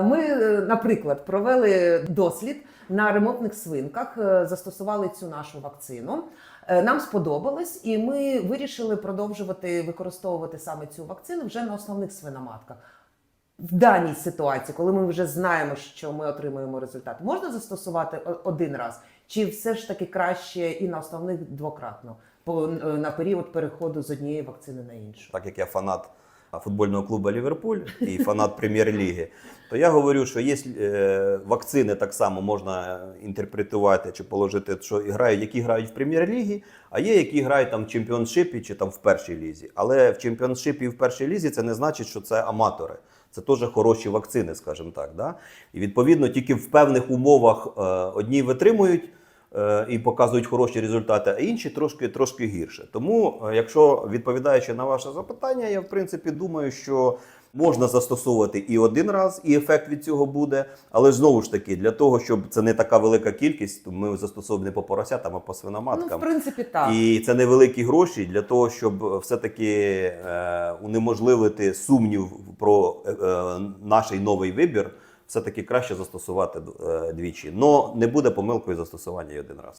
Ми, е, наприклад, провели дослід на ремонтних свинках, е, застосували цю нашу вакцину. Е, Нам сподобалось, і ми вирішили продовжувати використовувати саме цю вакцину вже на основних свиноматках. В даній ситуації, коли ми вже знаємо, що ми отримуємо результат, можна застосувати один раз, чи все ж таки краще і на основних двократно на період переходу з однієї вакцини на іншу? так як я фанат футбольного клубу Ліверпуль і фанат прем'єр-ліги, то я говорю, що є е, вакцини так само можна інтерпретувати чи положити, що грають, які грають в прем'єр-лігі, а є які грають там в чемпіоншипі чи там в першій лізі. Але в чемпіоншипі і в першій лізі це не значить, що це аматори. Це теж хороші вакцини, скажімо так. Да? І відповідно тільки в певних умовах е, одні витримують і показують хороші результати, а інші трошки, трошки гірше. Тому, е, якщо відповідаючи на ваше запитання, я в принципі думаю, що можна застосовувати і один раз, і ефект від цього буде. Але знову ж таки, для того, щоб це не така велика кількість, то ми застосовуємо не по поросятам, а по Ну, свиноматкам. в принципі, так. І це невеликі гроші для того, щоб все-таки е, унеможливити сумнів про е, е, наш новий вибір, все-таки краще застосувати е, двічі. Но не буде помилкою застосування і один раз.